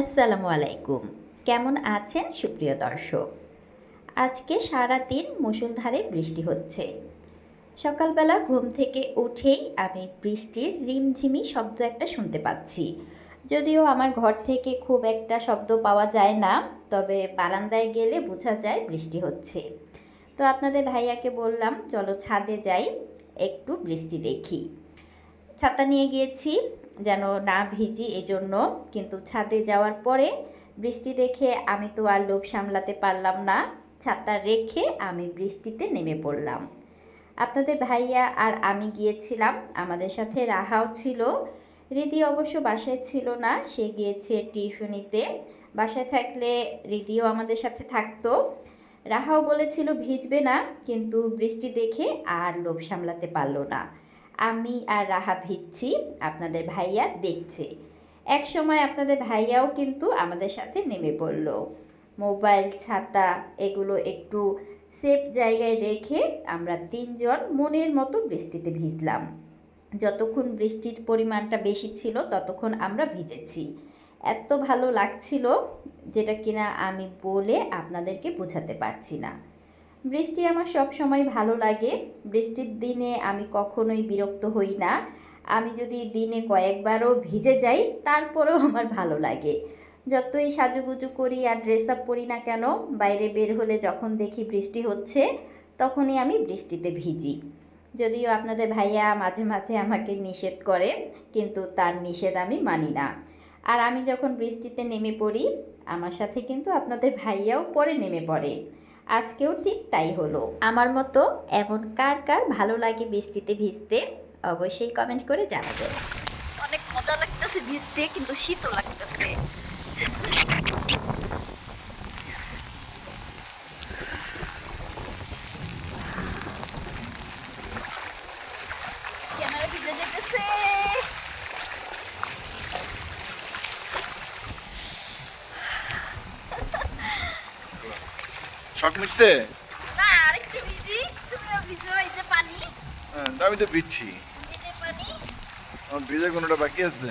আসসালামু আলাইকুম। কেমন আছেন সুপ্রিয় দর্শক? আজকে সারা দিন মুষলধারে বৃষ্টি হচ্ছে। সকালবেলা ঘুম থেকে উঠেই আমি বৃষ্টির রিমঝিমি শব্দ একটা শুনতে পাচ্ছি। যদিও আমার ঘর থেকে খুব একটা শব্দ পাওয়া যায় না, তবে বারান্দায় গেলে বোঝা যায় বৃষ্টি হচ্ছে। তো আপনাদের ভাইয়াকে বললাম, চলো ছাদে যাই, একটু বৃষ্টি দেখি। ছাতা নিয়ে গিয়েছি যেন না ভিজি এজন্য। কিন্তু ছাদে যাওয়ার পরে বৃষ্টি দেখে আমি তো আর লোভ সামলাতে পারলাম না। ছাতা রেখে আমি বৃষ্টিতে নেমে পড়লাম। আপনাদের ভাইয়া আর আমি গিয়েছিলাম। আমাদের সাথে রাহাও ছিল। রিদি অবশ্য বাসায় ছিল না, সে গিয়েছে টিউশনিতে। বাসায় থাকলে রিদিও আমাদের সাথে থাকতো। রাহাও বলেছিল ভিজবে না, কিন্তু বৃষ্টি দেখে আর লোভ সামলাতে পারল না। আমি আর রাহা ভিজছি আপনাদের ভাইয়া দেখছে। এক সময় আপনাদের ভাইয়াও কিন্তু আমাদের সাথে নেমে পড়ল। মোবাইল, ছাতা এগুলো একটু সেফ জায়গায় রেখে আমরা তিনজন মনের মতো বৃষ্টিতে ভিজলাম। যতক্ষণ বৃষ্টির পরিমাণটা বেশি ছিল, ততক্ষণ আমরা ভিজেছি। এত ভালো লাগছিল যেটা কিনা আমি বলে আপনাদেরকে বোঝাতে পারছি না। বৃষ্টি আমার সব সময় ভালো লাগে। বৃষ্টির দিনে আমি কখনোই বিরক্ত হই না। আমি যদি দিনে কয়েকবারও ভিজে যাই, তারপরেও আমার ভালো লাগে। যতই সাজুগুজু করি আর ড্রেস আপ করি না কেন, বাইরে বের হলে যখন দেখি বৃষ্টি হচ্ছে, তখনই আমি বৃষ্টিতে ভিজি। যদিও আপনাদের ভাইয়া মাঝে মাঝে আমাকে নিষেধ করে, কিন্তু তার নিষেধ আমি মানি না। আর আমি যখন বৃষ্টিতে নেমে পড়ি, আমার সাথে কিন্তু আপনাদের ভাইয়াও পরে নেমে পড়ে। আজকেও ঠিক তাই হলো। আমার মতো এমন কার কার ভালো লাগে বৃষ্টিতে ভিজতে, অবশ্যই কমেন্ট করে জানাবেন। অনেক মজা লাগতেছে ভিজতে, কিন্তু শীতও লাগতেছে। শখ মিটছে? না আরেকটু ভিজি। তুমিও ভিজো এই যে পানি। হ্যাঁ, আমি তো ভিজছি। ভিজে কোনোটা বাকি আছে?